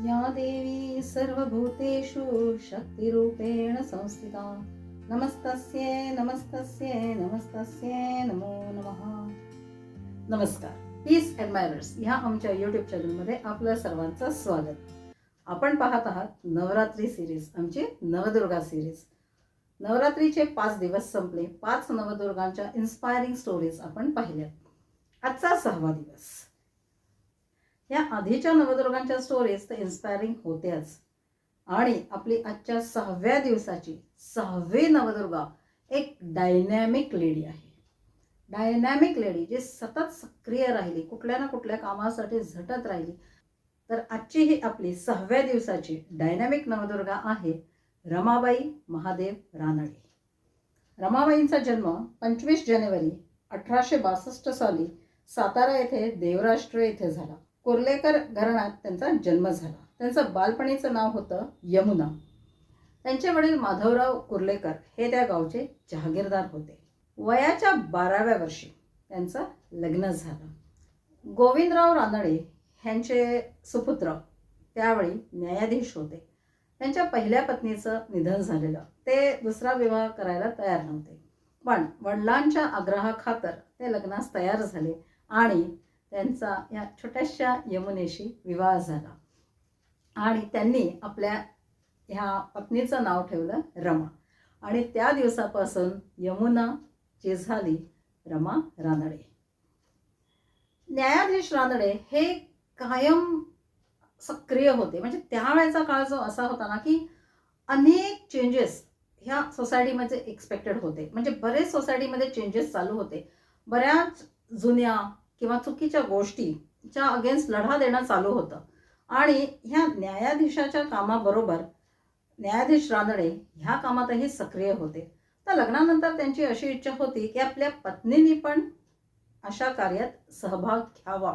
या देवी सर्वभूतेषु शक्तिरूपेण संस्थिता। नमस्तस्ये नमस्तस्ये नमस्तस्ये नमो नमः। नमस्कार। पीस ॲडमायरर्स ह्या आमच्या यूट्यूब चॅनलमध्ये आपलं सर्वांचं स्वागत. आपण पाहत आहात नवरात्री सिरीज आमची नवदुर्गा सिरीज नवरात्रीचे पाच दिवस संपले पाच नवदुर्गांच्या इन्स्पायरिंग स्टोरीज आपण पाहिल्यात. आजचा सहावा दिवस. या आधीच्या नवदुर्गांच्या स्टोरीज तर इन्स्पायरिंग होत्याच. आणि आपली आजच्या सहाव्या दिवसाची सहावी नवदुर्गा एक डायनॅमिक लेडी आहे. डायनॅमिक लेडी जी सतत सक्रिय राहिली कुठल्या ना कुठल्या कामासाठी झटत राहिली. तर आजची ही आपली सहाव्या दिवसाची डायनॅमिक नवदुर्गा आहे रमाबाई महादेव रानडे. रमाबाईंचा जन्म पंचवीस जानेवारी अठराशे बासष्ट साली सातारा येथे देवराष्ट्र येथे झाला. कुर्लेकर घराण्यात त्यांचा जन्म झाला. त्यांचं बालपणीचं नाव होतं यमुना. त्यांचे वडील माधवराव कुर्लेकर हे त्या गावचे जहागीरदार होते. वयाच्या बाराव्या वर्षी त्यांचं लग्न झालं. गोविंदराव रानडे ह्यांचे सुपुत्र त्यावेळी न्यायाधीश होते. त्यांच्या पहिल्या पत्नीचं निधन झालेलं. ते दुसरा विवाह करायला तयार नव्हते. पण वडिलांच्या आग्रहाखातर ते लग्नास तयार झाले आणि त्यांचा या छोट्याशा यमुनेशी विवाह झाला. आणि त्यांनी आपल्या ह्या पत्नीचं नाव ठेवलं रमा. आणि त्या दिवसापासून यमुना जी झाली रमा रानडे. न्यायाधीश रानडे हे कायम सक्रिय होते. म्हणजे त्यावेळेचा काळ जो असा होता ना की अनेक चेंजेस ह्या सोसायटीमध्ये एक्सपेक्टेड होते. म्हणजे बरेच सोसायटीमध्ये चेंजेस चालू होते. बऱ्याच जुन्या किंवा चुकीच्या गोष्टीच्या अगेन्स्ट लढा देणं चालू होतं. आणि ह्या न्यायाधीशाच्या कामाबरोबर न्यायाधीश रानडे ह्या कामातही सक्रिय होते. तर लग्नानंतर त्यांची अशी इच्छा होती की आपल्या पत्नीने पण अशा कार्यात सहभाग घ्यावा.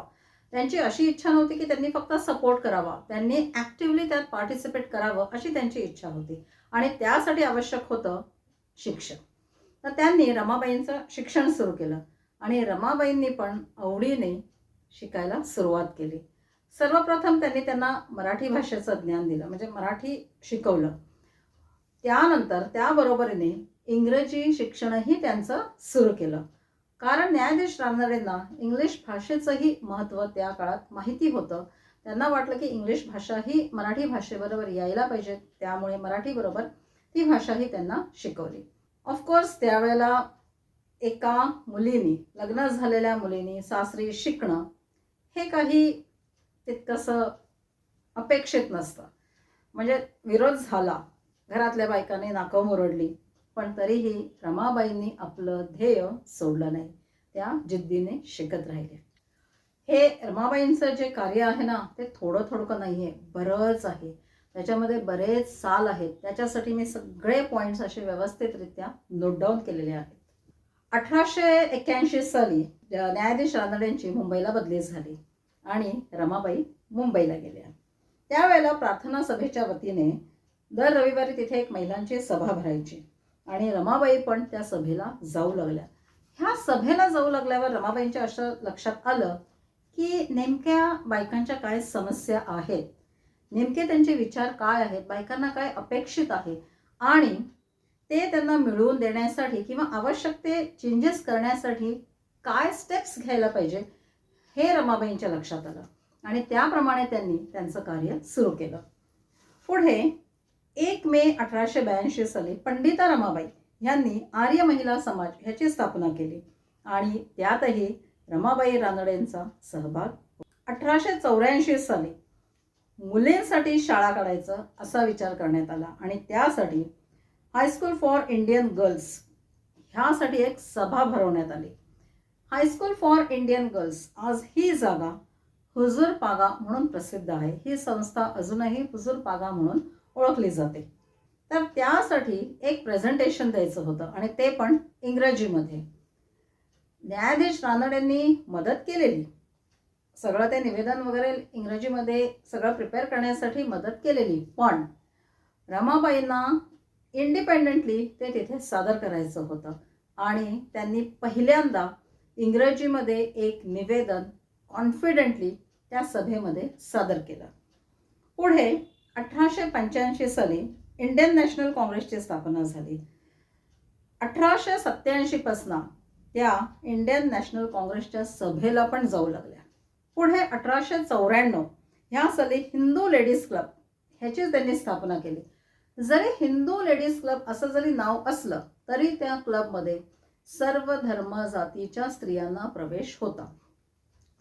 त्यांची अशी इच्छा नव्हती की त्यांनी फक्त सपोर्ट करावा. त्यांनी ॲक्टिवली त्यात पार्टिसिपेट करावं अशी त्यांची इच्छा होती. आणि त्यासाठी आवश्यक होतं शिक्षण. तर त्यांनी रमाबाईंचं शिक्षण सुरू केलं. आणि रमाबाईंनी पण आवडीने शिकायला सुरुवात केली. सर्वप्रथम त्यांनी त्यांना मराठी भाषेचं ज्ञान दिलं म्हणजे मराठी शिकवलं. त्यानंतर त्याबरोबरीने इंग्रजी शिक्षणही त्यांचं सुरू केलं. कारण न्यायाधीश रानडेंना इंग्लिश भाषेचंही महत्त्व त्या काळात माहिती होतं. त्यांना वाटलं की इंग्लिश भाषा ही मराठी भाषेबरोबर यायला पाहिजे त्यामुळे मराठीबरोबर ती भाषाही त्यांना शिकवली. ऑफकोर्स त्यावेळेला एका मुलीने लग्न झालेल्या मुलीनी सासरी शिकणं हे काही तितकंसं अपेक्षित नसतं. म्हणजे विरोध झाला घरातल्या बायकांनी नाकं मुरडली पण तरीही रमाबाईंनी आपलं ध्येय सोडलं नाही. त्या जिद्दीने शिकत राहिले. हे रमाबाईंचं जे कार्य आहे ना ते थोडं थोडकं नाही आहे बरंच आहे. त्याच्यामध्ये बरेच साल आहेत. त्याच्यासाठी मी सगळे पॉईंट्स असे व्यवस्थितरित्या नोट डाऊन केलेले आहेत. अठराशे एक्क्याऐंशी साली न्यायाधीश रानडेंची मुंबईला बदली झाली आणि रमाबाई मुंबईला गेल्या. त्यावेळेला प्रार्थना सभेच्या वतीने दर रविवारी तिथे एक महिलांची सभा भरायची आणि रमाबाई पण त्या सभेला जाऊ लागल्या. ह्या सभेला जाऊ लागल्यावर रमाबाईंच्या असं लक्षात आलं की नेमक्या बायकांच्या काय समस्या आहेत? नेमके त्यांचे विचार काय आहेत? बायकांना काय अपेक्षित आहे? आणि ते त्यांना मिळवून देण्यासाठी किंवा आवश्यक ते चेंजेस करण्यासाठी काय स्टेप्स घ्यायला पाहिजे हे रमाबाईंच्या लक्षात आलं. आणि त्याप्रमाणे त्यांनी त्यांचं कार्य सुरू केलं. पुढे एक मे अठराशे ब्याऐंशी साली पंडिता रमाबाई यांनी आर्य महिला समाज ह्याची स्थापना केली. आणि त्यातही रमाबाई रानडेंचा सहभाग. अठराशे चौऱ्याऐंशी साली मुलींसाठी शाळा काढायचं असा विचार करण्यात आला. आणि त्यासाठी हायस्कूल फॉर इंडियन गर्ल्स. ह्यासाठी एक सभा भरवण्यात आली. High school for Indian girls. आज ही जागा हुजूर पागा म्हणून प्रसिद्ध आहे. ही संस्था अजूनही हुजूर पागा म्हणून ओळखली जाते. तर त्यासाठी एक प्रेझेंटेशन द्यायचं होतं आणि ते पण इंग्रजीमध्ये. न्यायाधीश रानडेंनी मदत केलेली. सगळं ते निवेदन वगैरे इंग्रजीमध्ये सगळं प्रिपेअर करण्यासाठी मदत केलेली. पण रमाबाईंना इंडिपेंडंटली ते तिथे सादर करायचं होतं. आणि त्यांनी पहिल्यांदा इंग्रजीमध्ये एक निवेदन कॉन्फिडेंटली त्या सभेमध्ये सादर केलं. पुढे अठराशे पंच्याऐंशी साली इंडियन नॅशनल काँग्रेसची स्थापना झाली. अठराशे सत्त्याऐंशीपासनं त्या इंडियन नॅशनल काँग्रेसच्या सभेला पण जाऊ लागल्या. पुढे अठराशे चौऱ्याण्णव ह्या साली हिंदू लेडीज क्लब ह्याची त्यांनी स्थापना केली. जरी हिंदू लेडीज क्लब असं जरी नाव असलं तरी त्या क्लबमध्ये सर्व धर्म जातीच्या स्त्रियांना प्रवेश होता.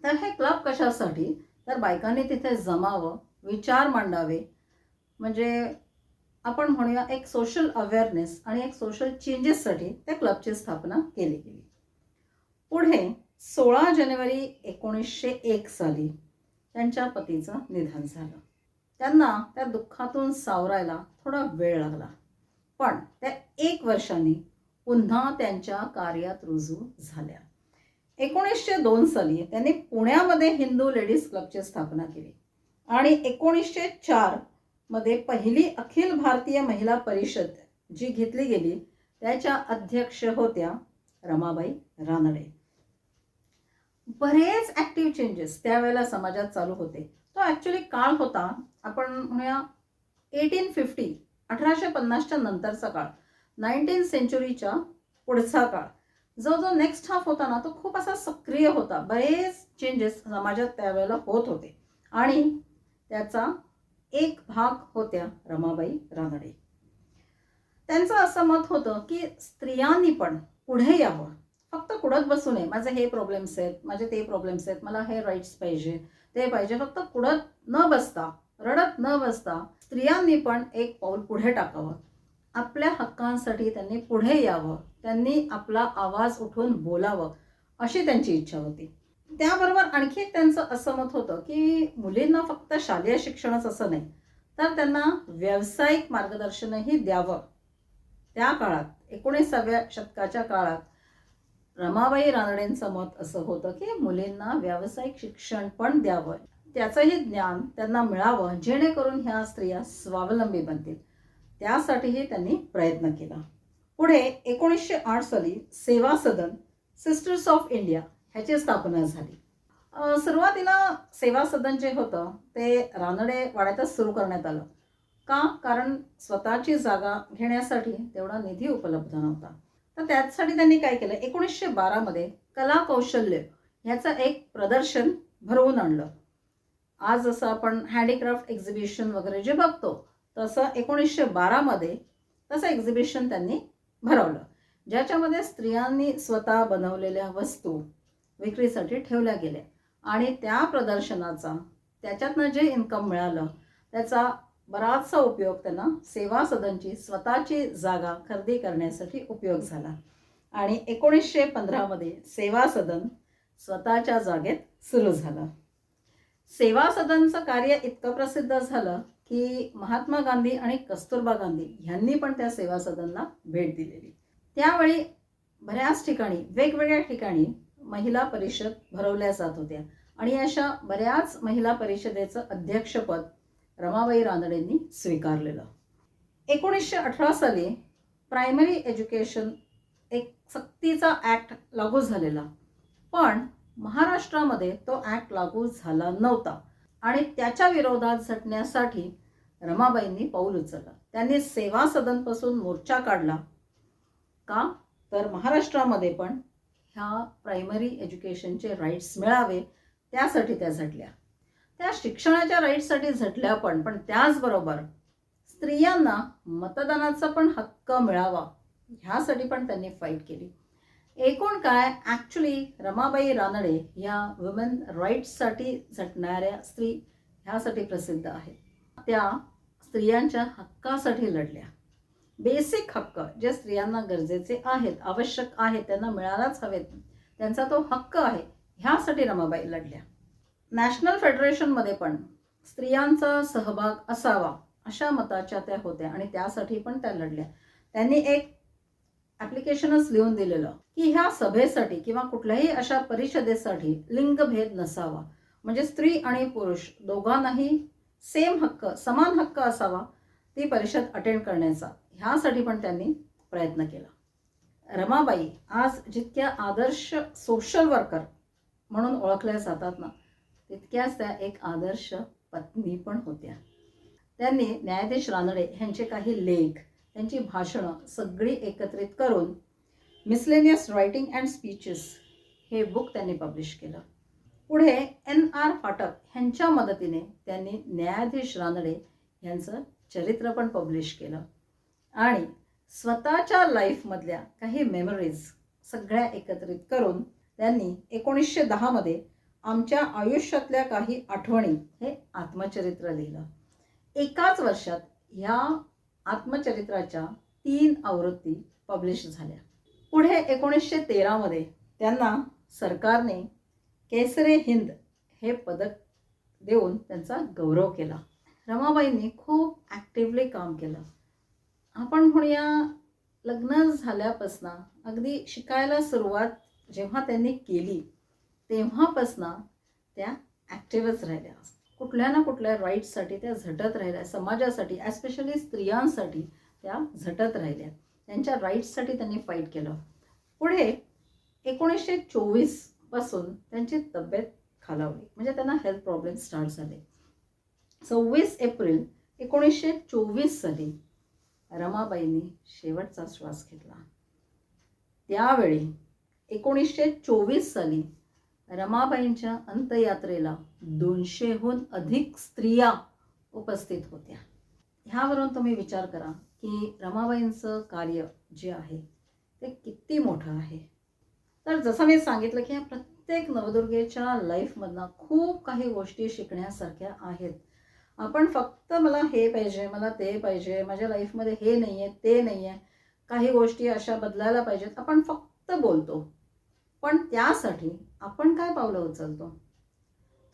तर हे क्लब कशासाठी? तर बायकांनी तिथे जमावं विचार मांडावे. म्हणजे आपण म्हणूया एक सोशल अवेअरनेस आणि एक सोशल चेंजेससाठी त्या क्लबची स्थापना केली गेली. पुढे सोळा जानेवारी एकोणीसशे एक साली त्यांच्या पतीचं निधन झालं. त्यांना त्या दुःखातून सावरायला थोडा वेळ लागला. पण त्या एक वर्षांनी पुन्हा त्यांच्या कार्यात रुजू झाल्या. एकोणीसशे दोन साली त्यांनी पुण्यामध्ये हिंदू लेडीज क्लबची स्थापना केली. आणि एकोणीसशे चारमध्ये पहिली अखिल भारतीय महिला परिषद जी घेतली गेली त्याच्या अध्यक्ष होत्या रमाबाई रानडे. बरेच ॲक्टिव्ह चेंजेस त्यावेळेला समाजात चालू होते. तो ॲक्च्युली काळ होता आपण म्हणूया एटीन फिफ्टी अठराशे पन्नासच्या नंतरचा काळ नाईन्टीन सेंचुरीच्या पुढचा काळ. जो जो नेक्स्ट हाफ होता ना तो खूप असा सक्रिय होता. बरेच चेंजेस समाजात त्यावेळेला होत होते. आणि त्याचा एक भाग होत्या रमाबाई रानडे. त्यांचं असं मत होतं की स्त्रियांनी पण पुढे यावं. फक्त कुडत बसू नये. माझे हे प्रॉब्लेम्स आहेत माझे ते प्रॉब्लेम्स आहेत मला हे राईट्स पाहिजे ते पाहिजे. फक्त कुडत न बसता रडत न बसता स्त्रियांनी पण एक पाऊल पुढे टाकावं. आपल्या हक्कांसाठी त्यांनी पुढे यावं. त्यांनी आपला आवाज उठवून बोलावं अशी त्यांची इच्छा होती. त्याबरोबर आणखी एक त्यांचं असं मत होतं की मुलींना फक्त शालेय शिक्षणच असं नाही तर त्यांना व्यावसायिक मार्गदर्शनही द्यावं. त्या काळात एकोणीसाव्या शतकाच्या काळात रमाबाई रानडेंचं मत असं होतं की मुलींना व्यावसायिक शिक्षण पण द्यावं. त्याचंही ज्ञान त्यांना मिळावं जेणेकरून ह्या स्त्रिया स्वावलंबी बनतील. त्यासाठीही त्यांनी प्रयत्न केला. पुढे एकोणीसशे आठ साली सेवा सदन सिस्टर्स ऑफ इंडिया ह्याची स्थापना झाली. सुरुवातीला सेवा सदन जे होतं ते रानडे वाड्यातच सुरू करण्यात आलं. का? कारण स्वतःची जागा घेण्यासाठी तेवढा निधी उपलब्ध नव्हता. तर त्यासाठी त्यांनी काय केलं? एकोणीसशे बारामध्ये कला कौशल्य ह्याचं एक प्रदर्शन भरवून आणलं. आज जसं आपण हँडीक्राफ्ट एक्झिबिशन वगैरे जे बघतो तसं एकोणीसशे बारामध्ये तसं एक्झिबिशन त्यांनी भरवलं. ज्याच्यामध्ये स्त्रियांनी स्वतः बनवलेल्या वस्तू विक्रीसाठी ठेवल्या गेल्या. आणि त्या प्रदर्शनाचा त्याच्यातनं जे इन्कम मिळालं त्याचा बराचसा उपयोग त्यांना सेवा सदनची स्वतःची जागा खरेदी करण्यासाठी उपयोग झाला. आणि एकोणीसशे पंधरामध्ये सेवा सदन स्वतःच्या जागेत सुरू झालं. सेवा सदनचं कार्य इतकं प्रसिद्ध झालं की महात्मा गांधी आणि कस्तुरबा गांधी यांनी पण त्या सेवा सदनला भेट दिलेली. त्यावेळी बऱ्याच ठिकाणी वेगवेगळ्या ठिकाणी महिला परिषद भरवल्या जात होत्या. आणि अशा बऱ्याच महिला परिषदेचं अध्यक्षपद रमाबाई रानडेंनी स्वीकारलेलं. एकोणीसशे अठरा साली प्रायमरी एज्युकेशन एक सक्तीचा ॲक्ट लागू झालेला. पण महाराष्ट्रामध्ये तो ॲक्ट लागू झाला नव्हता. आणि त्याच्या विरोधात झटण्यासाठी रमाबाईंनी पाऊल उचललं. त्यांनी सेवा सदनपासून मोर्चा काढला. का? तर महाराष्ट्रामध्ये पण ह्या प्रायमरी एज्युकेशनचे राईट्स मिळावे त्यासाठी त्या झटल्या. त्या शिक्षणाच्या राईट्ससाठी झटल्या पण पण त्याचबरोबर स्त्रियांना मतदानाचा पण हक्क मिळावा ह्यासाठी पण त्यांनी फाईट केली. एकूण काय ॲक्च्युली रमाबाई रानडे ह्या वुमेन राईट्ससाठी झटणाऱ्या स्त्री ह्यासाठी प्रसिद्ध आहेत. त्या स्त्रियांच्या हक्कासाठी लढल्या. बेसिक हक्क जे स्त्रियांना गरजेचे आहेत आवश्यक आहेत त्यांना मिळालाच हवेत त्यांचा तो हक्क आहे ह्यासाठी रमाबाई लढल्या. नॅशनल फेडरेशनमध्ये पण स्त्रियांचा सहभाग असावा अशा मताच्या त्या होत्या आणि त्यासाठी पण त्या लढल्या. त्यांनी एक ॲप्लिकेशनच लिहून दिलेलं की ह्या सभेसाठी किंवा कुठल्याही अशा परिषदेसाठी लिंगभेद नसावा. म्हणजे स्त्री आणि पुरुष दोघांनाही सेम हक्क समान हक्क असावा ती परिषद अटेंड करण्याचा. ह्यासाठी पण त्यांनी प्रयत्न केला. रमाबाई आज जितक्या आदर्श सोशल वर्कर म्हणून ओळखल्या जातात ना तितक्याच त्या एक आदर्श पत्नी पण होत्या. त्यांनी न्यायाधीश रानडे यांचे काही लेख त्यांची भाषणं सगळी एकत्रित करून मिसलेनियस रायटिंग अँड स्पीचेस हे बुक त्यांनी पब्लिश केलं. पुढे एन आर फाटक ह्यांच्या मदतीने त्यांनी न्यायाधीश रानडे यांचं चरित्र पण पब्लिश केलं. आणि स्वतःच्या लाईफमधल्या काही मेमरीज सगळ्या एकत्रित करून त्यांनी एकोणीसशे दहामध्ये आमच्या आयुष्यातल्या काही आठवणी हे आत्मचरित्र लिहिलं. एकाच वर्षात ह्या आत्मचरित्राच्या तीन आवृत्ती पब्लिश झाल्या. पुढे एकोणीसशे तेरामध्ये त्यांना सरकारने केसरे हिंद हे पदक देऊन त्यांचा गौरव केला. रमाबाईंनी खूप ॲक्टिवली काम केलं. आपण म्हणूया लग्न झाल्यापासनं अगदी शिकायला सुरुवात जेव्हा त्यांनी केली तेव्हापासनं त्या ॲक्टिव्हच राहिल्या. कुठल्या ना कुठल्या राईट्ससाठी त्या झटत राहिल्या. समाजासाठी ॲस्पेशली स्त्रियांसाठी त्या झटत राहिल्या. त्यांच्या राईट्ससाठी त्यांनी फाईट केलं. पुढे एकोणीसशे चोवीसपासून त्यांची तब्येत खालावली. म्हणजे त्यांना हेल्थ प्रॉब्लेम स्टार्ट झाले. सव्वीस एप्रिल एकोणीसशे चोवीस साली रमाबाईंनी शेवटचा श्वास घेतला. त्यावेळी एकोणीसशे चोवीस साली रमाबाईंच्या अंत्ययात्रेला दोनशेहून अधिक स्त्रिया उपस्थित होत्या. ह्यावरून तुम्ही विचार करा की रमाबाईंचं कार्य जे आहे ते किती मोठं आहे? तर जसं मी सांगितलं की ह्या प्रत्येक नवदुर्गेच्या लाईफमधनं खूप काही गोष्टी शिकण्यासारख्या आहेत. आपण फक्त मला हे पाहिजे मला ते पाहिजे माझ्या लाईफमध्ये हे नाही आहे ते नाही आहे काही गोष्टी अशा बदलायला पाहिजेत आपण फक्त बोलतो. पण त्यासाठी आपण काय पावलं उचलतो?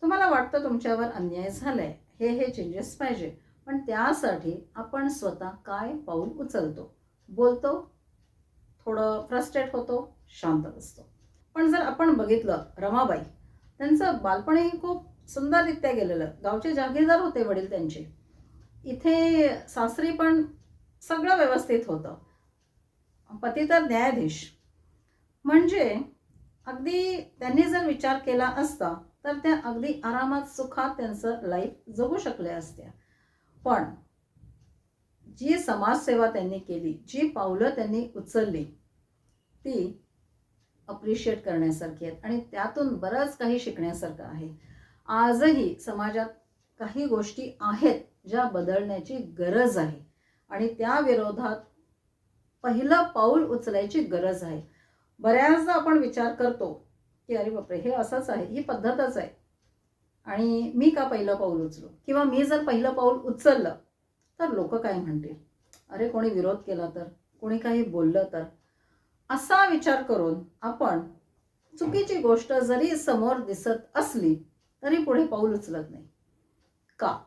तुम्हाला वाटतं तुमच्यावर अन्याय झालाय हे हे चेंजेस पाहिजे पण त्यासाठी आपण स्वतः काय पाऊल उचलतो? बोलतो थोडं फ्रस्ट्रेट होतो शांत बसतो. पण जर आपण बघितलं रमाबाई त्यांचं बालपणही खूप सुंदररित्या गेलेलं. गावचे जागीरदार होते वडील त्यांचे. इथे सासरी पण सगळं व्यवस्थित होतं. पती तर न्यायाधीश. म्हणजे अगदी त्यांनी जर विचार केला असता तर त्या अगदी आरामात सुखात त्यांचं लाईफ जगू शकल्या असत्या. पण जी समाजसेवा त्यांनी केली जी पावलं त्यांनी उचलली ती अप्रिशिएट करण्यासारखी आहेत. आणि त्यातून बरंच काही शिकण्यासारखं आहे. आजही समाजात काही गोष्टी आहेत ज्या बदलण्याची गरज आहे. आणि त्या विरोधात पहिलं पाऊल उचलायची गरज आहे. बऱ्याचदा आपण विचार करतो की अरे बापरे हे असंच आहे ही पद्धतच आहे. आणि मी का पहिलं पाऊल उचलो? किंवा मी जर पहिलं पाऊल उचललं तर लोक काय म्हणतील? अरे कोणी विरोध केला तर? कोणी काही बोललं तर? असा विचार करून आपण चुकीची गोष्ट जरी समोर दिसत असली तरी पुढे पाऊल उचलत नाही. का?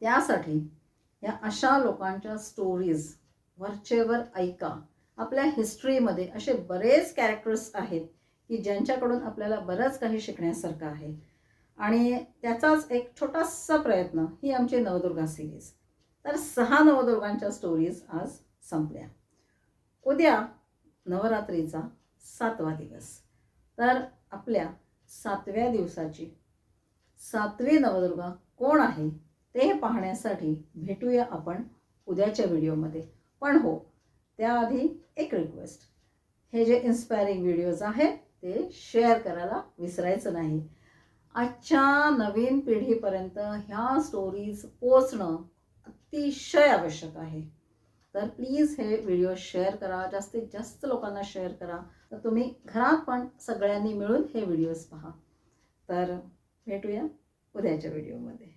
त्यासाठी या अशा लोकांच्या स्टोरीज वरचेवर ऐका. आपल्या हिस्ट्रीमध्ये असे बरेच कॅरेक्टर्स आहेत की ज्यांच्याकडून आपल्याला बरंच काही शिकण्यासारखं आहे. आणि त्याचाच एक छोटासा प्रयत्न ही आमची नवदुर्गा सिरीज तर सहा नवदुर्गांच्या स्टोरीज आज संपल्या. उद्या नवरात्रीचा सातवा दिवस. तर आपल्या सातव्या दिवसाची सातवी नवदुर्गा कोण आहे ते पाहण्यासाठी भेटूया आपण उद्याच्या व्हिडिओमध्ये पण हो त्याआधी एक रिक्वेस्ट हे जे इन्स्पायरिंग व्हिडिओज आहेत ते शेअर करायला विसरायचं नाही. आजच्या नवीन पिढीपर्यंत ह्या स्टोरीज पोचणं अतिशय आवश्यक आहे. तर प्लीज हे व्हिडिओ शेअर करा जास्तीत जास्त लोकांना शेअर करा. तर तुम्ही घरात पण सगळ्यांनी मिळून हे व्हिडिओज पहा. तर भेटूया उद्याच्या व्हिडिओमध्ये